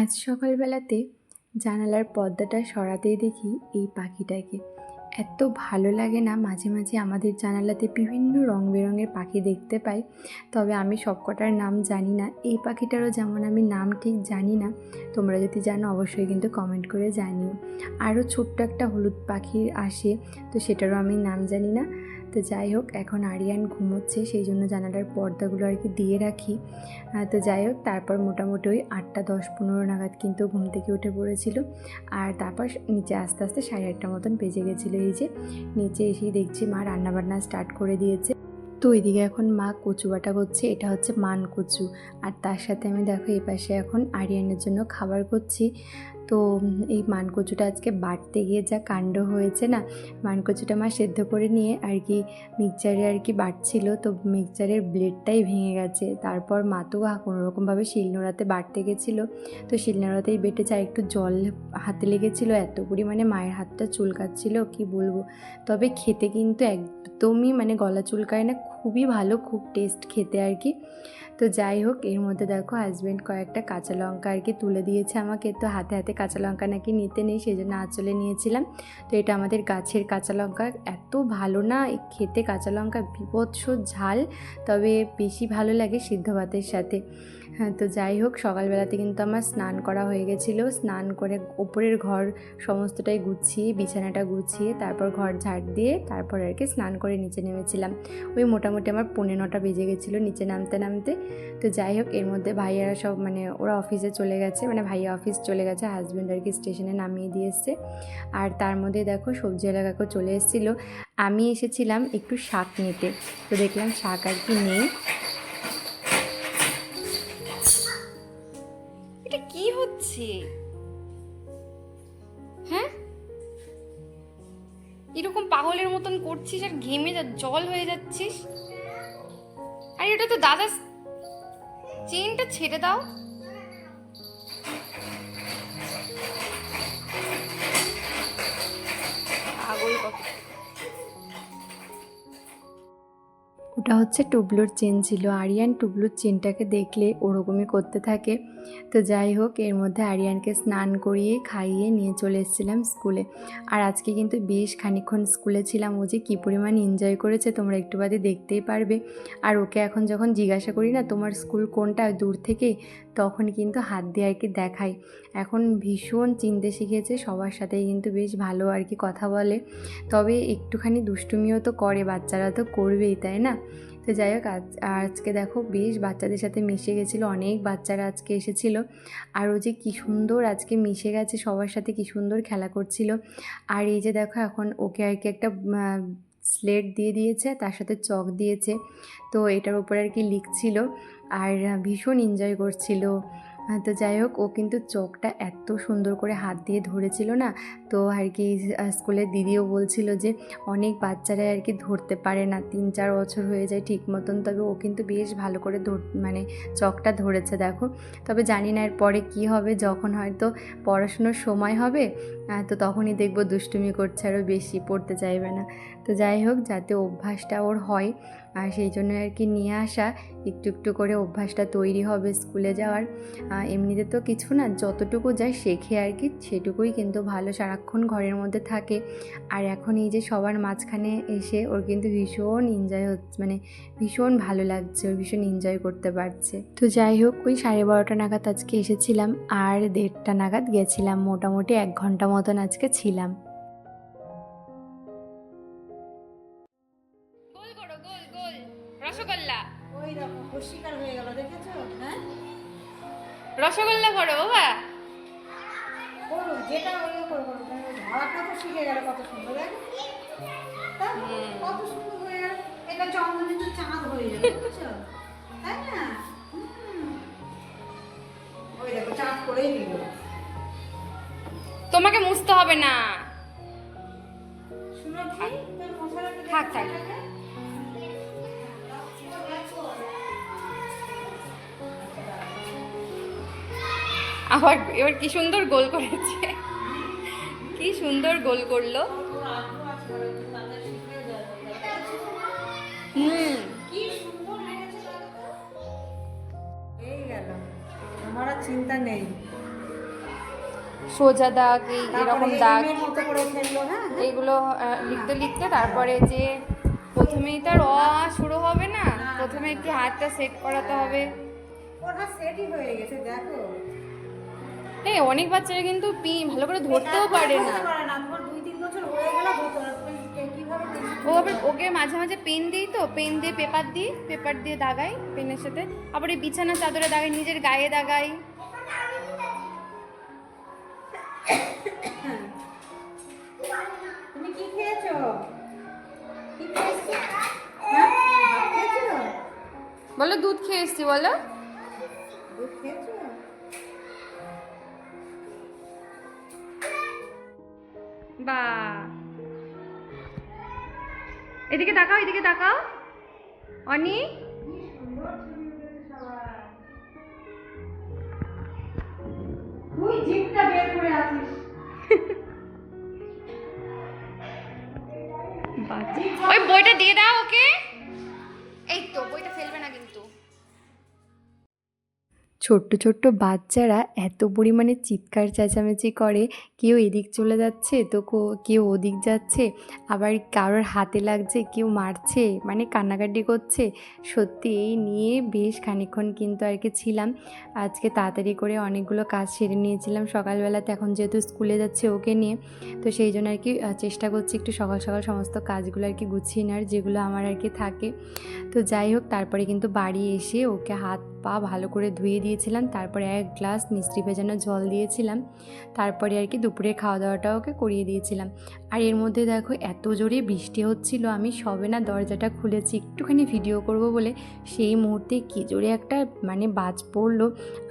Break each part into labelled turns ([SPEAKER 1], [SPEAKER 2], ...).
[SPEAKER 1] আজ সকালবেলাতে জানালার পর্দাটা সরাতেই দেখি এই পাখিটাকে। এত ভালো লাগে না মাঝে মাঝে আমাদের জানালাতে বিভিন্ন রং বেরঙের পাখি দেখতে পাই, তবে আমি সবকটার নাম জানি না। এই পাখিটারও যেমন আমি নাম ঠিক জানি না, তোমরা যদি জানো অবশ্যই কিন্তু কমেন্ট করে জানিও। আরও ছোট্ট একটা হলুদ পাখি আসে, তো সেটারও আমি নাম জানি না। তো যাই হোক, এখন আরিয়ান ঘুমোচ্ছে, সেই জন্য জানালার পর্দাগুলো আর কি দিয়ে রাখি। তো যাই হোক, তারপর মোটামুটি ওই আটটা দশ পনেরো নাগাদ কিন্তু ঘুম থেকে উঠে পড়েছিল। আর তারপর নিচে আস্তে আস্তে সাড়ে আটটা মতন বেজে গেছিল এই যে। নিচে এসেই দেখছি মা রান্নাবান্না স্টার্ট করে দিয়েছে। তো এদিকে এখন মা কচু বাটা করছে, এটা হচ্ছে মান কচু। আর তার সাথে আমি দেখো এই পাশে এখন আরিয়ানের জন্য খাবার করছি। তো এই মানকচুটা আজকে বাটতে গিয়ে যা কাণ্ড হয়েছে না, মানকচুটা মা সেদ্ধ করে নিয়ে আর কি মিক্সচারে আর কি বাটছিল তো মিক্সচারের ব্লেডটাই ভেঙে গেছে। তারপর মা তো কোনো রকমভাবে শিলনোড়াতে বাটতে গেছিল, তো শিলনোড়াতেই বেটেছে আর একটু জল হাতে লেগেছিলো, এত পরিমাণে মায়ের হাতটা চুলকাচ্ছিল, কি বলব? তবে খেতে কিন্তু একদমই মানে গলা চুলকায় না খুবই ভালো, খুব টেস্ট খেতে আর কি। তো যাই হোক, এর মধ্যে দেখো হাজব্যান্ড কয়েকটা কাঁচা লঙ্কা আর কি তুলে দিয়েছে আমাকে। তো হাতে হাতে কাঁচা লঙ্কা নাকি নিতে নেই সেই জন্য আঁচলে নিয়েছিলাম। তো এটা আমাদের গাছের কাঁচা লঙ্কা। এত ভালো না খেতে কাঁচা লঙ্কা বিভৎস ঝাল, তবে বেশি ভালো লাগে সিদ্ধ ভাতের সাথে। হ্যাঁ তো যাই হোক, সকালবেলাতে কিন্তু আমার স্নান করা হয়ে গেছিল। স্নান করে ওপরের ঘর সমস্তটাই গুছিয়ে, বিছানাটা গুছিয়ে, তারপর ঘর ঝাড় দিয়ে তারপর আর কি স্নান করে নিচে নেমেছিলাম। ওই মোটামুটি আমার পৌনে নটা বেজে গেছিল নিচে নামতে নামতে। তো যাই হোক, এর মধ্যে ভাইয়ারা সব মানে ওরা অফিসে চলে গেছে মানে ভাইয়া অফিস চলে গেছে হাজব্যান্ড আর কি স্টেশনে নামিয়ে দিয়ে এসছে। আর তার মধ্যে দেখো, সবজি এলাকাকেও চলে এসেছিল। আমি এসেছিলাম একটু শাক নিতে। তো দেখলাম শাক আর কি নেই।
[SPEAKER 2] করছিস আর ঘেমে যা জল হয়ে যাচ্ছিস। আর এটা তো দাদা চেনটা ছেড়ে দাও।
[SPEAKER 1] ওটা হচ্ছে টুবলুর চেন ছিল। আরিয়ান টুবলুর চেনটাকে দেখলে ওরকমই করতে থাকে। তো যাই হোক, এর মধ্যে আরিয়ানকে স্নান করিয়ে, খাইয়ে নিয়ে চলে এসেছিলাম স্কুলে। আর আজকে কিন্তু বেশ খানিক্ষণ স্কুলে ছিলাম। ও যে কী পরিমাণ এনজয় করেছে, তোমরা একটু বাদে দেখতেই পারবে। আর ওকে এখন যখন জিজ্ঞাসা করি না, তোমার স্কুল কোনটা? দূর থেকে তখন কিন্তু হাত দিয়ে আর কি দেখাই। এখন ভীষণ চিনতে শিখেছে, সবার সাথেই কিন্তু বেশ ভালো আর কি কথা বলে। তবে একটুখানি দুষ্টুমিও তো করে, বাচ্চারা তো করবেই, তাই না? তো যাই হোক, আজ, আজকে দেখো বেশ বাচ্চাদের সাথে মিশে গেছিল, অনেক বাচ্চারা আজকে এসেছিল। আর ও যে কী সুন্দর আজকে মিশে গেছে, সবার সাথে কী সুন্দর খেলা করছিল। আর এই যে দেখো এখন ওকে আর কি একটা স্লেট দিয়ে দিয়েছে, তার সাথে চক দিয়েছে। তো এটার উপরে আর কি লিখছিল। আর ভীষণ এনজয় করছিল। তো যাই হোক, ও কিন্তু চোখটা এত সুন্দর করে হাত দিয়ে ধরেছিল না? তো আর কি স্কুলের দিদিও বলছিল যে, অনেক বাচ্চারা আর কি ধরতে পারে না তিন চার বছর হয়ে যায় ঠিক মতন। তবে ও কিন্তু বেশ ভালো করে ধর মানে চকটা ধরেছে, দেখো। তবে জানি না এর পরে কী হবে, যখন হয়তো পড়াশুনোর সময় হবে তো তখনই দেখব দুষ্টুমি করছে আরও বেশি, পড়তে চাইবে না। তো যাই হোক, যাতে অভ্যাসটা ওর হয়, আর সেই জন্য আর কি নিয়ে আসা, একটু একটু করে অভ্যাসটা তৈরি হবে স্কুলে যাওয়ার। এমনিতে তো কিছু না, যতটুকু যায় শেখে আর কি, সেটুকুই কিন্তু ভালো সারাক্ষণ ঘরের মধ্যে থাকে। আর এখন এই যে সবার মাঝখানে এসে ওর কিন্তু ভীষণ এনজয় হচ্ছে মানে ভীষণ ভালো লাগছে, ওর ভীষণ এনজয় করতে পারছে। তো যাই হোক, ওই সাড়ে বারোটা নাগাদ আজকে এসেছিলাম, আর দেড়টা নাগাদ গেছিলাম, মোটামুটি এক ঘণ্টা মতন আজকে ছিলাম।
[SPEAKER 2] গোল করো গোল গোল। রসগোল্লা।
[SPEAKER 3] ওই রকম পরিষ্কার হয়ে গেল দেখেছ? হ্যাঁ?
[SPEAKER 2] রসগোল্লা করো বাবা।
[SPEAKER 3] যেটা ধরাটা তো শিখে গেল কত সুন্দর কত সুন্দর হয়ে গেল। এটা চন্দ্রদিন তো চাঁদ হয়ে যাবে বুঝছ?
[SPEAKER 2] হবে না। থাক, থাক। আবার এবার কি সুন্দর গোল করেছে। কি সুন্দর গোল করল। হুম।
[SPEAKER 3] চিন্তা নেই।
[SPEAKER 2] সোজা দাগ এই এরকম দাগ।
[SPEAKER 3] ফেলল হ্যাঁ
[SPEAKER 2] এইগুলো লিখতে লিখতে তারপরে যে প্রথমেই তার অ শুরু হবে না প্রথমে একটু হাতটা সেট করাতে হবে।
[SPEAKER 3] হয়ে
[SPEAKER 2] এই অনেক বাচ্চারা কিন্তু পি ভালো করে ধরতেও পারে না।
[SPEAKER 3] হয়ে
[SPEAKER 2] ও আবার ওকে মাঝে মাঝে পেন দিই তো পেন দিয়ে পেপার দিই পেপার দিয়ে দাগাই পেনের সাথে। আবার এই বিছানা চাদরে দাগাই নিজের গায়ে দাগাই।
[SPEAKER 3] তুমি কি খেয়েছো? কি খেয়েছো? হ্যাঁ? খেয়েছো?
[SPEAKER 2] বলো দুধ খেয়ে এসছি বলো।
[SPEAKER 3] দুধ খেয়েছো?
[SPEAKER 2] বা। এদিকে তাকাও এদিকে তাকাও। অনি? ওই বইটা দিয়ে দাও ওকে। এই তো বইটা ফেলবে না কিন্তু।
[SPEAKER 1] ছোট্ট ছোট্ট বাচ্চারা এত পরিমাণে চিৎকার, চেঁচামেচি করে, কেউ এদিক চলে যাচ্ছে, তো কেউ ওদিক যাচ্ছে, আবার কারোর হাতে লাগছে, কেউ মারছে মানে কান্নাকাটি করছে। সত্যি এই নিয়ে বেশ খানিকক্ষণ কিন্তু আর কি ছিলাম। আজকে তাড়াতাড়ি করে অনেকগুলো কাজ সেরে নিয়েছিলাম। সকালবেলাতে এখন যেহেতু স্কুলে যাচ্ছে ওকে নিয়ে, তো সেই জন্য আর কি চেষ্টা করছি একটু সকাল সকাল সমস্ত কাজগুলো আর কি গুছিয়ে নেওয়ার, যেগুলো আমার আর কি থাকে। তো যাই হোক, তারপরে কিন্তু বাড়ি এসে ওকে হাত পা ভালো করে ধুয়ে দিয়েছিলাম, তারপরে এক গ্লাস মিষ্টি ভেজানো জল দিয়েছিলাম, তারপরে আর কি দুপুরে খাওয়া দাওয়াটা ওকে করিয়ে দিয়েছিলাম। আর এর মধ্যে দেখো এত জোরে বৃষ্টি হচ্ছিল, আমি সবে না দরজাটা খুলেছি, একটুখানি ভিডিও করব বলে। সেই মুহূর্তে কী জোরে একটা মানে বাজ পড়ল,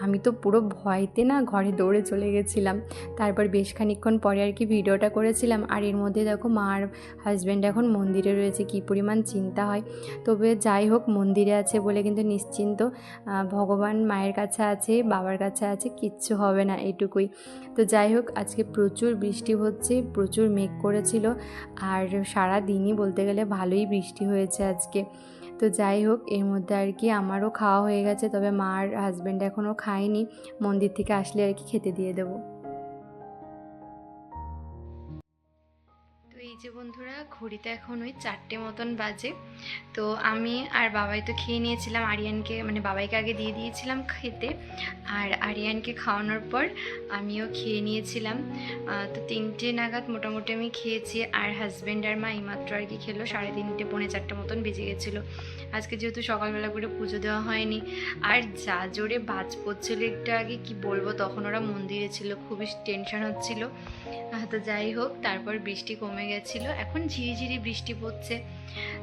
[SPEAKER 1] আমি তো পুরো ভয়তে না ঘরে দৌড়ে চলে গেছিলাম। তারপর বেশ খানিকক্ষণ পরে আর কি ভিডিওটা করেছিলাম, আর এর মধ্যে দেখো মা আর হাজব্যান্ড এখন মন্দিরে রয়েছে, কী পরিমাণ চিন্তা হয়। তবে যাই হোক, মন্দিরে আছে বলে কিন্তু নিশ্চিন্ত ভগবান মায়ের কাছে আছে, বাবার কাছে আছে, কিচ্ছু হবে না এটুকুই। তো যাই হোক, আজকে প্রচুর বৃষ্টি হচ্ছে, প্রচুর মেঘ করেছিল। আর সারা দিনই বলতে গেলে ভালোই বৃষ্টি হয়েছে আজকে। তো যাই হোক, এর মধ্যে আর কি আমারও খাওয়া হয়ে গেছে, তবে মার হাজব্যান্ড এখনও খায়নি। মন্দির থেকে আসলে আর কি খেতে দিয়ে দেবো।
[SPEAKER 2] এই যে বন্ধুরা, ঘড়িতে এখন ওই চারটে মতন বাজে। তো আমি আর বাবাই তো খেয়ে নিয়েছিলাম, আরিয়ানকে মানে বাবাইকে আগে দিয়ে দিয়েছিলাম খেতে। আর আরিয়ানকে খাওয়ানোর পর আমিও খেয়ে নিয়েছিলাম। তো তিনটে নাগাদ মোটামুটি আমি খেয়েছি। আর হাজব্যান্ড আর মা এইমাত্র আর কি খেলো। সাড়ে তিনটে, পৌনে চারটে মতন বেজে গেছিল। আজকে যেহেতু সকালবেলা করে পুজো দেওয়া হয়নি। আর যা জোরে বাজ পড়ছিল, একটু আগে কি বলব, তখন ওরা মন্দিরে ছিল খুবই টেনশন হচ্ছিল। তো যাই হোক, তারপর বৃষ্টি কমে গেছিল। এখন ঝিরিঝিরি বৃষ্টি পড়ছে।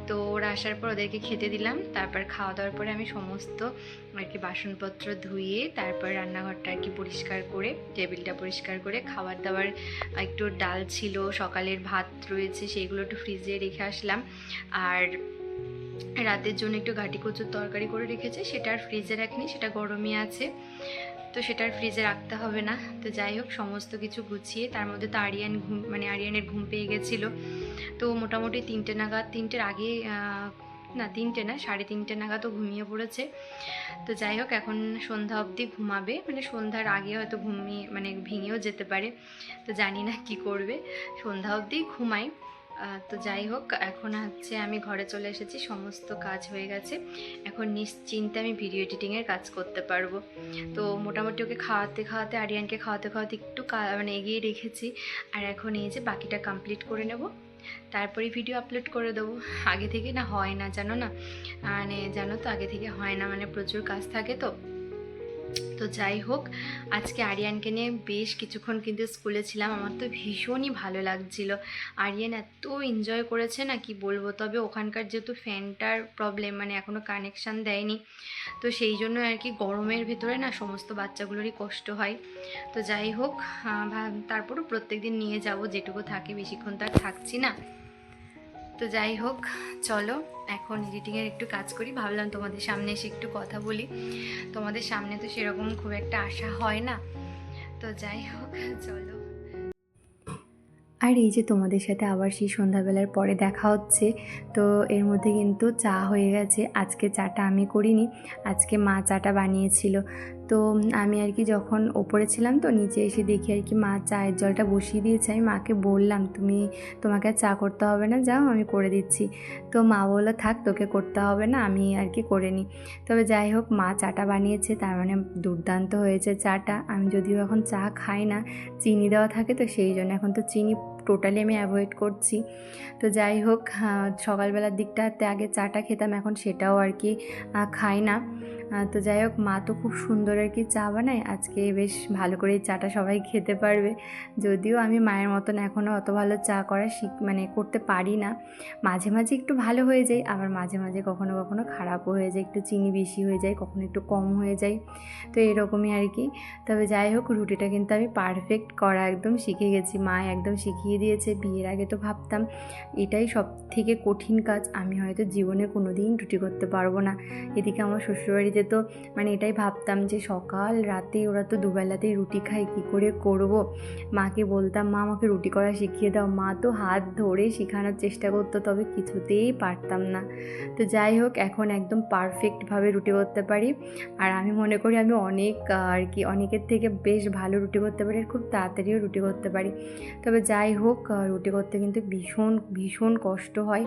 [SPEAKER 2] তো ওরা আসার পর ওদেরকে খেতে দিলাম। তারপর খাওয়া দাওয়ার পরে আমি সমস্ত আর কি বাসনপত্র ধুয়ে, তারপর রান্নাঘরটা আর কি পরিষ্কার করে, টেবিলটা পরিষ্কার করে, খাবার দাবার একটু ডাল ছিল, সকালের ভাত রয়েছে, সেইগুলো একটু ফ্রিজে রেখে আসলাম। আর রাতের জন্য একটু ঘাটি কচুর তরকারি করে রেখেছে, সেটা আর ফ্রিজে রাখিনি, সেটা গরমই আছে। তো সেটার ফ্রিজে রাখতে হবে না। তো যাই হোক সমস্ত কিছু গুছিয়ে তার মধ্যে তো আরিয়ান ঘুম মানে আরিয়ানের ঘুম পেয়ে গেছিল। তো মোটামুটি তিনটে নাগাদ তিনটের আগে না তিনটে না সাড়ে তিনটে নাগাদও ঘুমিয়ে পড়েছে। তো যাই হোক এখন সন্ধ্যা অবধি ঘুমাবে। মানে সন্ধ্যার আগে হয়তো ঘুমিয়ে মানে ভেঙেও যেতে পারে। তো জানি না কি করবে। সন্ধ্যা অবধি আহ, তো যাই হোক, এখন হচ্ছে আমি ঘরে চলে এসেছি, সমস্ত কাজ হয়ে গেছে। এখন নিশ্চিন্তে আমি ভিডিও এডিটিংয়ের কাজ করতে পারব। তো মোটামুটি ওকে খাওয়াতে খাওয়াতে, আরিয়ানকে খাওয়াতে খাওয়াতে একটু মানে এগিয়ে রেখেছি। আর এখন এই যে বাকিটা কমপ্লিট করে নেব। তারপরে ভিডিও আপলোড করে দেবো। আগে থেকে না হয় না, জানো না? মানে জানো তো, আগে থেকে হয় না মানে প্রচুর কাজ থাকে তো। তো যাই হোক, আজকে আরিয়ানকে নিয়ে বেশ কিছুক্ষণ কিন্তু স্কুলে ছিলাম। আমার তো ভীষণই ভালো লাগছিল। আরিয়ান এত এনজয় করেছে না কি বলব? তবে ওখানকার যেহেতু ফ্যানটার প্রবলেম মানে এখনও কানেকশান দেয়নি। তো সেই জন্য আর কি গরমের ভেতরে না সমস্ত বাচ্চাগুলোরই কষ্ট হয়। তো যাই হোক তারপরও প্রত্যেক দিন নিয়ে যাব, যেটুকু থাকে, বেশিক্ষণ তো আর থাকছি না। তো যাই হোক, চলো এখন এডিটিংয়ের একটু কাজ করি। ভাবলাম তোমাদের সামনে এসে একটু কথা বলি। তোমাদের সামনে তো সেরকম খুব একটা আশা হয় না। তো যাই হোক, চলো।
[SPEAKER 1] আর এই যে তোমাদের সাথে আবার সেই সন্ধ্যাবেলার পরে দেখা হচ্ছে, তো এর মধ্যে কিন্তু চা হয়ে গেছে। আজকে চাটা আমি করিনি, আজকে মা চাটা বানিয়েছিল। তো আমি আর কি যখন ওপরে ছিলাম তো নিচে এসে দেখি আর কি মা চায়ের জলটা বসিয়ে দিয়েছে। আমি মাকে বললাম, তুমি, তোমাকে আর চা করতে হবে না, যাও আমি করে দিচ্ছি। তো মা বলল, থাক, তোকে করতে হবে না, আমি আর কি করে নিই। তবে যাই হোক, মা চাটা বানিয়েছে, তার মানে দুর্দান্ত হয়েছে চাটা। আমি যদিও এখন চা খাই না, চিনি দেওয়া থাকে তো সেই জন্য এখন তো চিনি টোটালি আমি অ্যাভয়েড করছি। তো যাই হোক সকালবেলার দিকটাতে আগে চাটা খেতাম, এখন সেটাও আর কি খাই না। তো যাই হোক, মা তো খুব সুন্দর আর কি চা বানায়। আজকে বেশ ভালো করে চাটা সবাই খেতে পারবে। যদিও আমি মায়ের মতন এখনও অত ভালো চা করা শিখ মানে করতে পারি না। মাঝে মাঝে একটু ভালো হয়ে যায়, আবার মাঝে মাঝে কখনো কখনো খারাপও হয়ে যায়। একটু চিনি বেশি হয়ে যায়, কখনো একটু কম হয়ে যায়। তো এরকমই আর কি। তবে যাই হোক, রুটিটা কিন্তু আমি পারফেক্ট করা একদম শিখে গেছি। মা একদম শিখিয়ে দিয়েছে, বিয়ের আগে তো ভাবতাম। এটাই সব থেকে কঠিন কাজ। আমি হয়তো জীবনে কোনো দিন রুটি করতে পারব না। এদিকে আমার শ্বশুরবাড়িতে তো মানে এটাই ভাবতাম যে সকাল, রাতে ওরা তো দুবেলাতেই রুটি খায়, কী করে করব? মাকে বলতাম, মা, আমাকে রুটি করা শিখিয়ে দাও। মা তো হাত ধরে শেখানোর চেষ্টা করতো, তবে কিছুতেই পারতাম না। তো যাই হোক, এখন একদম পারফেক্টভাবে রুটি করতে পারি। আর আমি মনে করি আমি অনেক আর কি, অনেকের থেকে বেশ ভালো রুটি করতে পারি আর খুব তাড়াতাড়িও রুটি করতে পারি। তবে যাই হোক রুটি করতে কিন্তু ভীষণ ভীষণ কষ্ট হয়।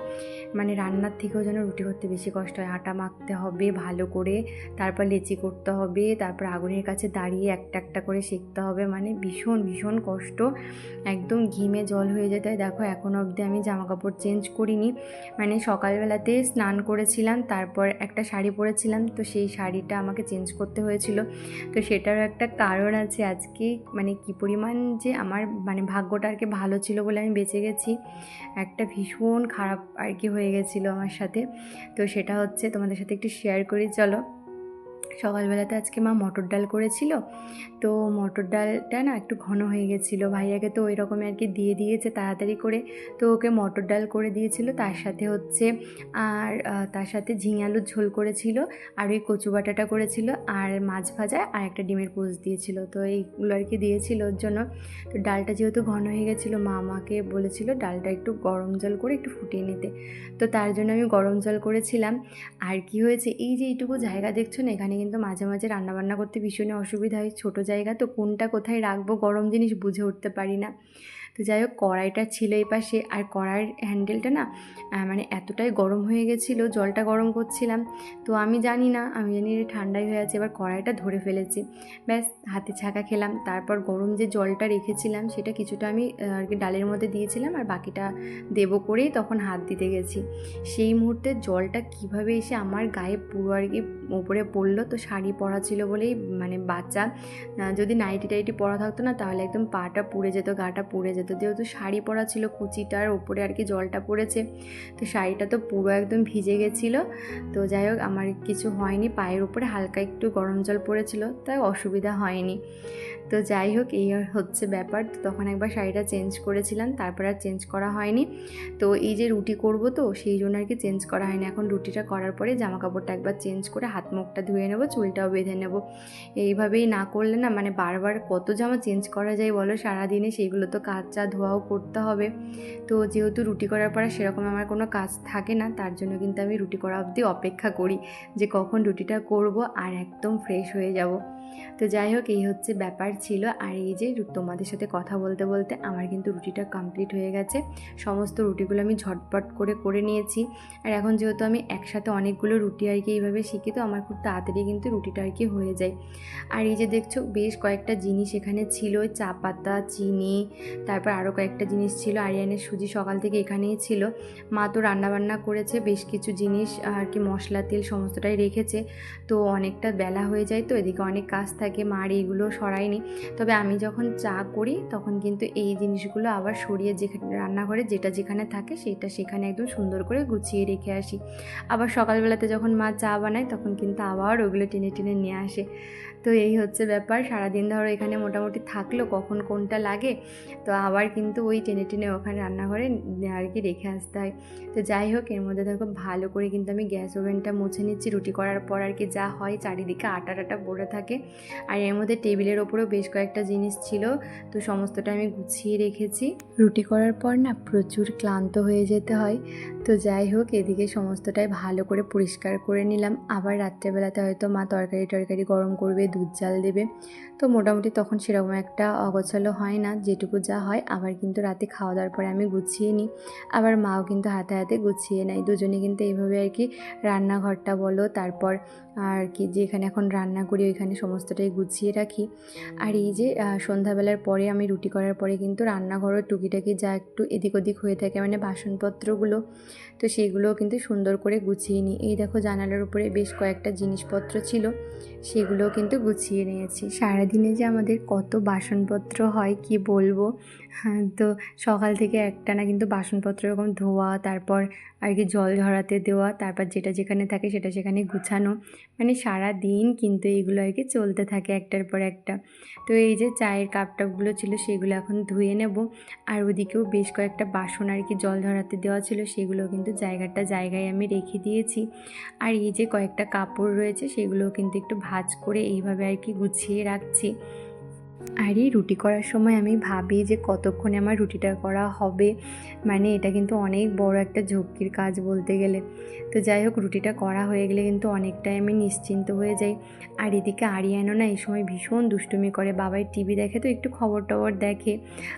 [SPEAKER 1] মানে রান্নার থেকেও যেন রুটি করতে বেশি কষ্ট হয়। আটা মাখতে হবে ভালো করে। তারপর লেচি করতে হবে, তারপর আগুনের কাছে দাঁড়িয়ে একটা একটা করে শিখতে হবে। মানে ভীষণ ভীষণ কষ্ট। একদম ঘিমে জল হয়ে যেতে হয়। দেখো, এখন অবধি আমি জামা কাপড় চেঞ্জ করিনি। মানে সকালবেলাতে স্নান করেছিলাম, তারপর একটা শাড়ি পরেছিলাম। তো সেই শাড়িটা আমাকে চেঞ্জ করতে হয়েছিল। তো সেটারও একটা কারণ আছে আজকে। মানে কি পরিমাণ যে আমার মানে ভাগ্যটা আর কি ভালো ছিল বলে আমি বেঁচে গেছি। একটা ভীষণ খারাপ আর কি হয়ে গেছিল আমার সাথে। তো সেটা হচ্ছে তোমাদের সাথে একটু শেয়ার করি। চলো। সকালবেলাতে আজকে মা মটর ডাল করেছিল। তো মটর ডালটা না একটু ঘন হয়ে গেছিল। ভাইয়াকে তো ওই রকমই আর কি দিয়ে দিয়েছে তাড়াতাড়ি করে। তো ওকে মটর ডাল করে দিয়েছিল। তার সাথে হচ্ছে আর তার সাথে ঝিঙে আলুর ঝোল করেছিল আর ওই কচু বাটাটা করেছিল আর মাছ ভাজা আর একটা ডিমের পোচ দিয়েছিল। তো এইগুলো আর কি দিয়েছিল ওর জন্য। তো ডালটা যেহেতু ঘন হয়ে গেছিল, মা আমাকে বলেছিল ডালটা একটু গরম জল করে একটু ফুটিয়ে নিতে। তো তার জন্য আমি গরম জল করেছিলাম। আর কি হয়েছে, এই যে এইটুকু জায়গা দেখছ না, এখানে কিন্তু মাঝে মাঝে রান্নাবান্না করতে ভীষণই অসুবিধা হয়। ছোটো জায়গা তো কোনটা কোথায় রাখব? গরম জিনিস বুঝে উঠতে পারি না। তো যাই হোক, কড়াইটা ছিল এই পাশে। আর কড়াইয়ের হ্যান্ডেলটা না মানে এতটাই গরম হয়ে গেছিল, জলটা গরম করছিলাম। তো আমি জানি না, আমি জানি ঠান্ডাই হয়ে আছে, এবার কড়াইটা ধরে ফেলেছি। ব্যাস, হাতে ছাকা খেলাম। তারপর গরম যে জলটা রেখেছিলাম, সেটা কিছুটা আমি আর কি ডালের মধ্যে দিয়েছিলাম, আর বাকিটা দেবো করেই তখন হাত দিতে গেছি। সেই মুহূর্তে জলটা কীভাবে এসে আমার গায়ে পুরো আর কি ওপরে পড়ল, তো শাড়ি পরা ছিল বলেই মানে বাচ্চা যদি নাইটি টাইটি পরা থাকতো না, তাহলে একদম পাটা পুড়ে যেত, গাটা পুড়ে যেত। যেহেতু শাড়ি পরা ছিল কুচিটার ওপরে আর কি জলটা পড়েছে, তো শাড়িটা তো পুরো একদম ভিজে গেছিল। তো যাই হোক, আমার কিছু হয়নি, পায়ের উপরে হালকা একটু গরম জল পড়েছিল, তাই অসুবিধা হয়নি। তো যাই হোক, এই হচ্ছে ব্যাপার। তো তখন একবার শাড়িটা চেঞ্জ করেছিলাম, তারপর আর চেঞ্জ করা হয়নি। তো এই যে রুটি করব তো, সেই জন্য আর কি চেঞ্জ করা হয়নি। এখন রুটিটা করার পরে জামা কাপড়টা একবার চেঞ্জ করে হাত মুখটা ধুয়ে নেব, চুলটাও বেঁধে নেব। এইভাবেই না করলে না মানে বারবার কত জামা চেঞ্জ করা যায় বলো? সারাদিনে সেইগুলো তো কাচা ধোয়াও করতে হবে। তো যেহেতু রুটি করার পরে সেরকম আমার কোনো কাজ থাকে না, তার জন্য কিন্তু আমি রুটি করা অবধি অপেক্ষা করি যে কখন রুটিটা করব আর একদম ফ্রেশ হয়ে যাব। তো যাই হোক, এই হচ্ছে ব্যাপার ছিল। আর এই যে তোমাদের সাথে কথা বলতে বলতে আমার কিন্তু রুটিটা কমপ্লিট হয়ে গেছে। সমস্ত রুটিগুলো আমি ঝটপট করে করে নিয়েছি। আর এখন যেহেতু আমি একসাথে অনেকগুলো রুটি আর কি এইভাবে শিখি, তো আমার খুব তাড়াতাড়ি কিন্তু রুটিটা আর কি হয়ে যায়। আর এই যে দেখছ, বেশ কয়েকটা জিনিস এখানে ছিল। চা পাতা, চিনি, তারপর আরও কয়েকটা জিনিস ছিল। আরিয়ানের সুজি সকাল থেকে এখানেই ছিল। মা তো রান্নাবান্না করেছে, বেশ কিছু জিনিস আর কি মশলা, তেল সমস্তটাই রেখেছে। তো অনেকটা বেলা হয়ে যায়, তো এদিকে অনেক কাজ থাকে মার এইগুলো সরায়নি তবে আমি যখন চা করি, তখন কিন্তু এই জিনিসগুলো আবার সরিয়ে যেখানে, রান্নাঘরে যেটা যেখানে থাকে, সেটা সেখানে একদম সুন্দর করে গুছিয়ে রেখে আসি। আবার সকালবেলাতে যখন মা চা বানায়, তখন কিন্তু আবার ওগুলো টেনে টেনে নিয়ে আসে। তো এই হচ্ছে ব্যাপার। সারাদিন ধরো এখানে মোটামুটি থাকল, কখন কোনটা লাগে, তো আবার কিন্তু ওই টেনে টেনে ওখানে রান্নাঘরে আর কি রেখে আসতে হয়। তো যাই হোক, এর মধ্যে দেখো ভালো করে কিন্তু আমি গ্যাস ওভেনটা মুছে নিচ্ছি। রুটি করার পর আর কি যা হয়, চারিদিকে আটা টাটা পড়ে থাকে। আর এর মধ্যে টেবিলের ওপরেও বেশ কয়েকটা জিনিস ছিল, তো সমস্তটা আমি গুছিয়ে রেখেছি। রুটি করার পর না প্রচুর ক্লান্ত হয়ে যেতে হয়, তো যাই হোক এদিকে সমস্তটাই ভালো করে পরিষ্কার করে নিলাম। আবার রাত্রেবেলাতে হয়তো মা তরকারি টরকারি গরম করবে, দুধ জাল দেবে, তো মোটামুটি তখন সেরকম একটা অগোছালো হয় না, যেটুকু যা হয়। আবার কিন্তু রাতে খাওয়া দাওয়ার পরে আমি গুছিয়ে নিই। আবার মাও কিন্তু হাতে হাতে গুছিয়ে নেয়। দুজনে কিন্তু এইভাবে আর কি রান্নাঘরটা বলো, তারপর আর কি যেখানে এখন রান্না করি ওইখানে সমস্তটাই গুছিয়ে রাখি। আর এই যে সন্ধ্যাবেলার পরে আমি রুটি করার পরে কিন্তু রান্নাঘরের টুকিটাকি যা একটু এদিক ওদিক হয়ে থাকে মানে বাসনপত্রগুলো তো সেগুলোও কিন্তু সুন্দর করে গুছিয়ে নিই। এই দেখো জানালার উপরে বেশ কয়েকটা জিনিসপত্র ছিল সেগুলোও কিন্তু গুছিয়ে নিয়েছি। সারাদিনে যে আমাদের কত বাসনপত্র হয় কি বলব? হ্যাঁ, তো সকাল থেকে একটা না কিন্তু বাসনপত্র এরকম ধোয়া তারপর আর কি জল ঝরাতে দেওয়া, তারপর যেটা যেখানে থাকে সেটা সেখানে গুছানো। মানে সারা দিন কিন্তু এগুলো আর কি চলতে থাকে একটার পর একটা। তো এই যে চায়ের কাপ টাপগুলো ছিল সেগুলো এখন ধুয়ে নেব। আর ওদিকেও বেশ কয়েকটা বাসন আর কি জল ধরাতে দেওয়া ছিল, সেগুলো কিন্তু জায়গাটা জায়গায় আমি রেখে দিয়েছি। আর এই যে কয়েকটা কাপড় রয়েছে সেগুলো কিন্তু একটু ভাজ করে এইভাবে আর কি গুছিয়ে রাখছি। আর এই রুটি করার সময় আমি ভাবি যে কতক্ষণে আমার রুটিটা করা হবে। মানে এটা কিন্তু অনেক বড় একটা ঝক্কির কাজ বলতে গেলে। তো যাই হোক, রুটিটা করা হয়ে গেলে কিন্তু অনেকটাই আমি নিশ্চিন্ত হয়ে যাই। আর এদিকে আরিয়ানো না এই সময় ভীষণ দুষ্টুমি করে। বাবাই টিভি দেখে তো একটু খবর টবর দেখে।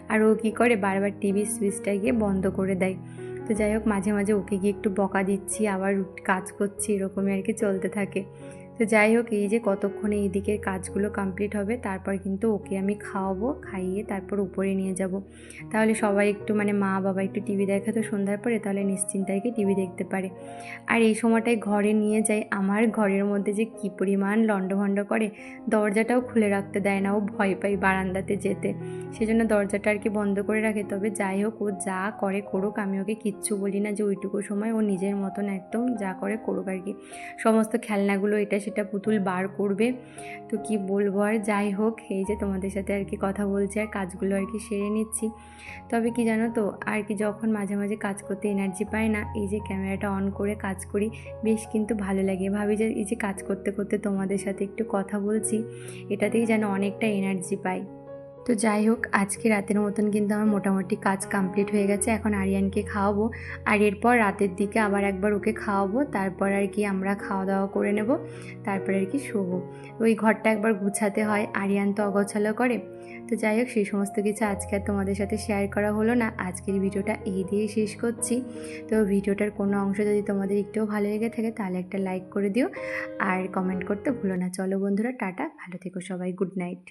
[SPEAKER 1] আর ও কী করে? বারবার টিভির সুইচটা গিয়ে বন্ধ করে দেয়। তো যাই হোক, মাঝে মাঝে ওকে গিয়ে একটু বকা দিচ্ছি, আবার কাজ করছি, এরকমই আর কি চলতে থাকে। তো যাই হোক, এই যে কতক্ষণে এই দিকের কাজগুলো কমপ্লিট হবে, তারপর কিন্তু ওকে আমি খাওয়াবো, খাইয়ে তারপর উপরে নিয়ে যাব। তাহলে সবাই একটু মানে মা বাবা একটু টিভি দেখে তো সন্ধ্যার পরে, তাহলে নিশ্চিন্তায় টিভি দেখতে পারে। আর এই সময়টায় ঘরে নিয়ে যাই, আমার ঘরের মধ্যে যে কী পরিমাণ লণ্ডভণ্ড করে, দরজাটাও খুলে রাখতে দেয় না, ও ভয় পাই বারান্দাতে যেতে। সেজন্য দরজাটা আর কি বন্ধ করে রাখে। তবে যাই হোক, ও যা করে করুক, আমি ওকে কিচ্ছু বলি না যে ওইটুকু সময় ও নিজের মতন একদম যা করে করুক আর কি সমস্ত খেলনাগুলো এটা সেটা পুতুল বার করবে। তো কি বলব আর, যাই হোক, এই যে তোমাদের সাথে আর কি কথা বলছি আর কাজগুলো আর কি সেরে নিচ্ছি। তবে কি জানো তো আর কি যখন মাঝে মাঝে কাজ করতে এনার্জি পাই না, এই যে ক্যামেরাটা অন করে কাজ করি, বেশ কিন্তু ভালো লাগে। ভাবি যে এই যে কাজ করতে করতে তোমাদের সাথে একটু কথা বলছি, এটাতেই যেন অনেকটা এনার্জি পাই। তো যাই হোক, আজকে রাতের মতন কিন্তু আমার মোটামুটি কাজ কমপ্লিট হয়ে গেছে। এখন আরিয়ানকে খাওয়াবো আর এরপর রাতের দিকে আবার একবার ওকে খাওয়াবো। তারপর আর কি আমরা খাওয়া দাওয়া করে নেব। তারপর আর কি শোবো। ওই ঘরটা একবার গুছাতে হয়, আরিয়ান তো অগোছালো করে। তো যাই হোক, সেই সমস্ত কিছু আজকে আর তোমাদের সাথে শেয়ার করা হলো না। আজকের ভিডিওটা এই দিয়ে শেষ করছি। তো ভিডিওটার কোনো অংশ যদি তোমাদের একটুও ভালো লেগে থাকে, তাহলে একটা লাইক করে দিও। আর কমেন্ট করতে ভুলো না। চলো বন্ধুরা, টাটা। ভালো থেকো সবাই। Good night.